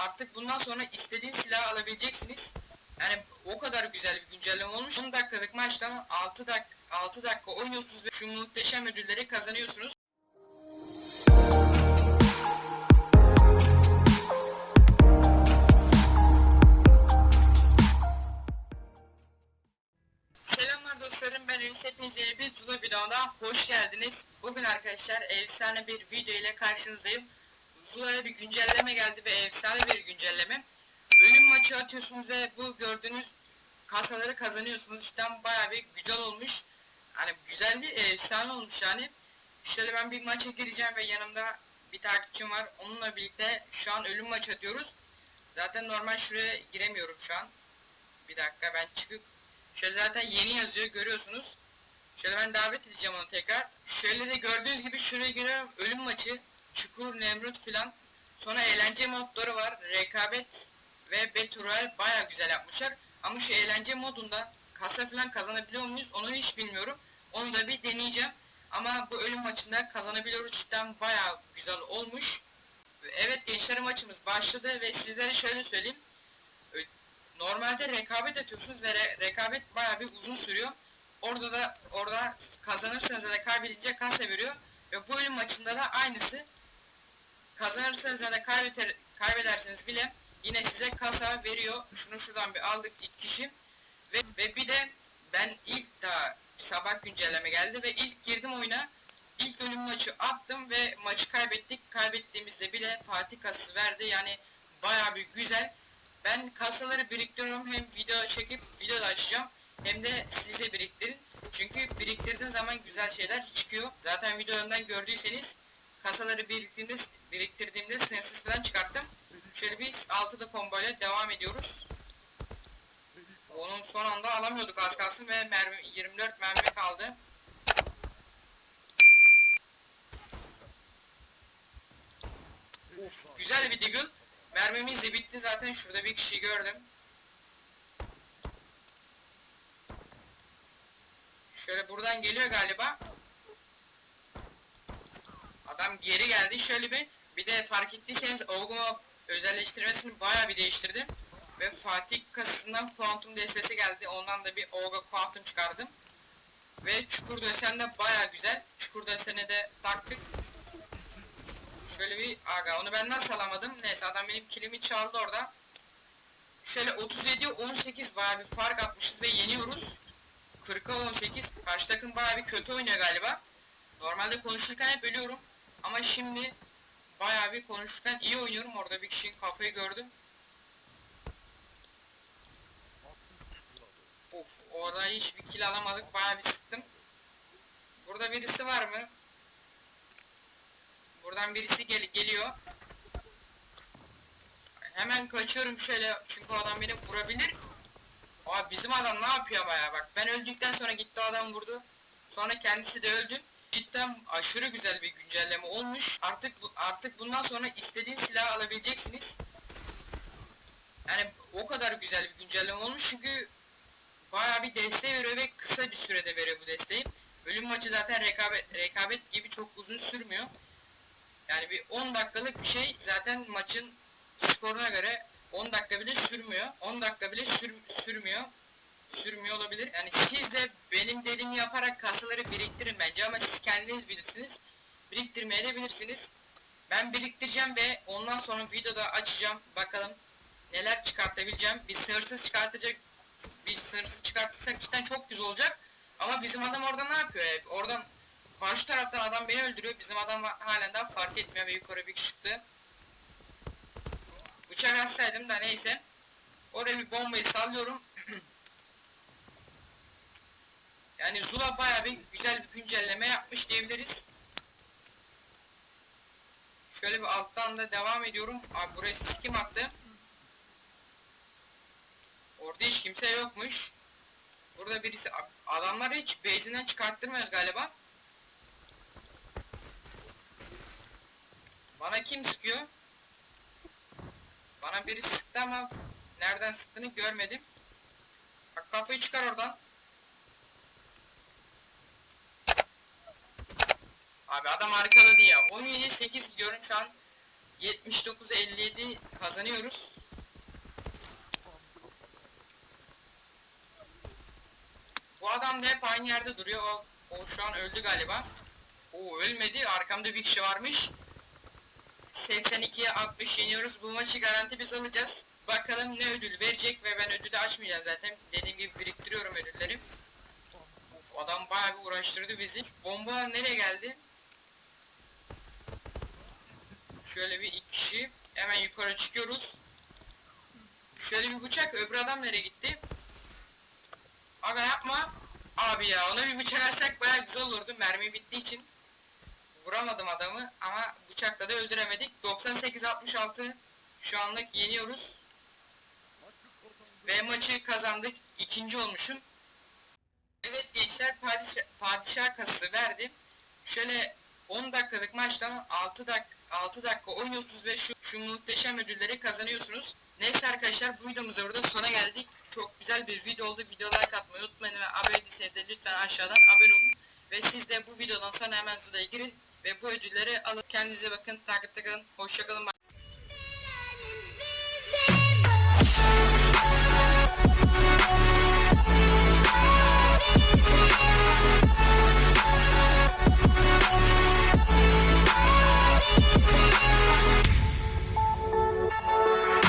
artık bundan sonra istediğin silahı alabileceksiniz. Yani o kadar güzel bir güncelleme olmuş. 10 dakikalık maçtan 6 dak 6 dakika oynuyorsunuz ve şu muhteşem ödülleri kazanıyorsunuz. Selamlar dostlarım ben Enis hepiniz yeni bir Zula videoda hoş geldiniz. Bugün arkadaşlar efsane bir video ile karşınızdayım. Zula'ya bir güncelleme geldi ve efsane bir güncelleme. Ölüm maçı atıyorsunuz ve bu gördüğünüz kasaları kazanıyorsunuz. İşte bayağı bir güzel olmuş. Hani güzeldi, efsane olmuş yani. Şöyle ben bir maça gireceğim ve yanımda bir takipçim var. Onunla birlikte şu an ölüm maçı atıyoruz. Zaten normal şuraya giremiyorum şu an. Bir dakika ben çıkıp Şöyle zaten yeni yazıyor görüyorsunuz. Şöyle ben davet edeceğim onu tekrar. Şöyle de gördüğünüz gibi şuraya giriyorum. Ölüm maçı, çukur, nemrut filan. Sonra eğlence modları var. Rekabet ve Royale baya güzel yapmışlar. Ama şu eğlence modunda kasa filan kazanabiliyor muyuz onu hiç bilmiyorum. Onu da bir deneyeceğim. Ama bu ölüm maçında kazanabiliyoruz. Cidden baya güzel olmuş. Evet gençler maçımız başladı ve sizlere şöyle söyleyeyim normalde rekabet atıyorsunuz ve re- rekabet bayağı bir uzun sürüyor. Orada da orada kazanırsanız da kaybedince kasa veriyor. Ve bu ölüm maçında da aynısı. Kazanırsanız ya da kaybeder, kaybederseniz bile yine size kasa veriyor. Şunu şuradan bir aldık ilk kişi. Ve, ve bir de ben ilk daha sabah güncelleme geldi ve ilk girdim oyuna. İlk ölüm maçı attım ve maçı kaybettik. Kaybettiğimizde bile Fatih kasası verdi. Yani bayağı bir güzel. Ben kasaları biriktiriyorum hem video çekip video da açacağım hem de siz de biriktirin. Çünkü biriktirdiğin zaman güzel şeyler çıkıyor. Zaten videolarımdan gördüyseniz kasaları biriktirdiğimde, biriktirdiğimde sınırsız falan çıkarttım. Şöyle biz 6'da komboyla devam ediyoruz. Onun son anda alamıyorduk az kalsın ve mermi 24 mermi kaldı. Uf, güzel bir deagle. Mermimiz de bitti zaten şurada bir kişi gördüm. Şöyle buradan geliyor galiba. Adam geri geldi şöyle bir. Bir de fark ettiyseniz Olgumo özelleştirmesini bayağı bir değiştirdim. Ve Fatih kasasından Quantum destesi geldi. Ondan da bir Olga Quantum çıkardım. Ve Çukur desen de bayağı güzel. Çukur desene de taktık. Şöyle bir aga onu ben nasıl alamadım? Neyse adam benim kilimi çaldı orada. Şöyle 37 18 bayağı bir fark atmışız ve yeniyoruz. 40'a 18. Karşı takım bayağı bir kötü oynuyor galiba. Normalde konuşurken hep ölüyorum. Ama şimdi bayağı bir konuşurken iyi oynuyorum. Orada bir kişinin kafayı gördüm. Of orada hiçbir kill alamadık. Bayağı bir sıktım. Burada birisi var mı? Buradan birisi gel geliyor. Hemen kaçıyorum şöyle çünkü adam beni vurabilir. Aa bizim adam ne yapıyor ama ya bak ben öldükten sonra gitti adam vurdu. Sonra kendisi de öldü. Cidden aşırı güzel bir güncelleme olmuş. Artık artık bundan sonra istediğin silahı alabileceksiniz. Yani o kadar güzel bir güncelleme olmuş çünkü bayağı bir desteği veriyor ve kısa bir sürede veriyor bu desteği. Ölüm maçı zaten rekabet, rekabet gibi çok uzun sürmüyor. Yani bir 10 dakikalık bir şey zaten maçın skoruna göre 10 dakika bile sürmüyor. 10 dakika bile sür, sürmüyor. Sürmüyor olabilir. Yani siz de benim dediğimi yaparak kasaları biriktirin bence ama siz kendiniz bilirsiniz. Biriktirmeye de bilirsiniz. Ben biriktireceğim ve ondan sonra videoda açacağım. Bakalım neler çıkartabileceğim. Bir sınırsız çıkartacak bir sınırsız çıkartırsak cidden çok güzel olacak. Ama bizim adam orada ne yapıyor? Yani oradan Karşı taraftan adam beni öldürüyor. Bizim adam halen daha fark etmiyor ve yukarı bir çıktı. Bıçak atsaydım da neyse. Oraya bir bombayı sallıyorum. yani Zula baya bir güzel bir güncelleme yapmış diyebiliriz. Şöyle bir alttan da devam ediyorum. Abi buraya sis kim attı? Orada hiç kimse yokmuş. Burada birisi adamları hiç base'inden çıkarttırmıyoruz galiba. Bana kim sıkıyor? Bana biri sıktı ama nereden sıktığını görmedim. Bak kafayı çıkar oradan. Abi adam arkaladı ya. 17-8 gidiyorum şu an. 79-57 kazanıyoruz. Bu adam da hep aynı yerde duruyor. O, o şu an öldü galiba. O ölmedi. Arkamda bir kişi varmış. 82'ye 60 yeniyoruz. Bu maçı garanti biz alacağız. Bakalım ne ödül verecek ve ben ödülü açmayacağım zaten. Dediğim gibi biriktiriyorum ödülleri. Of, adam bayağı bir uğraştırdı bizi. Şu Bomba nereye geldi? Şöyle bir iki kişi. Hemen yukarı çıkıyoruz. Şöyle bir bıçak. Öbür adam nereye gitti? Aga yapma. Abi ya ona bir bıçak atsak bayağı güzel olurdu. Mermi bittiği için. Vuramadım adamı ama bıçakla da öldüremedik. 98-66 şu anlık yeniyoruz. Ve maçı kazandık. İkinci olmuşum. Evet gençler padişah, padişah kasası verdim. Şöyle 10 dakikalık maçtan 6 dak 6 dakika oynuyorsunuz ve şu, şu muhteşem ödülleri kazanıyorsunuz. Neyse arkadaşlar bu videomuzda burada sona geldik. Çok güzel bir video oldu. Video like atmayı unutmayın ve abone değilseniz de lütfen aşağıdan abone olun. Ve siz de bu videodan sonra hemen Zula'ya girin ve bu ödülleri alın. Kendinize bakın. Takipte kalın. Hoşçakalın.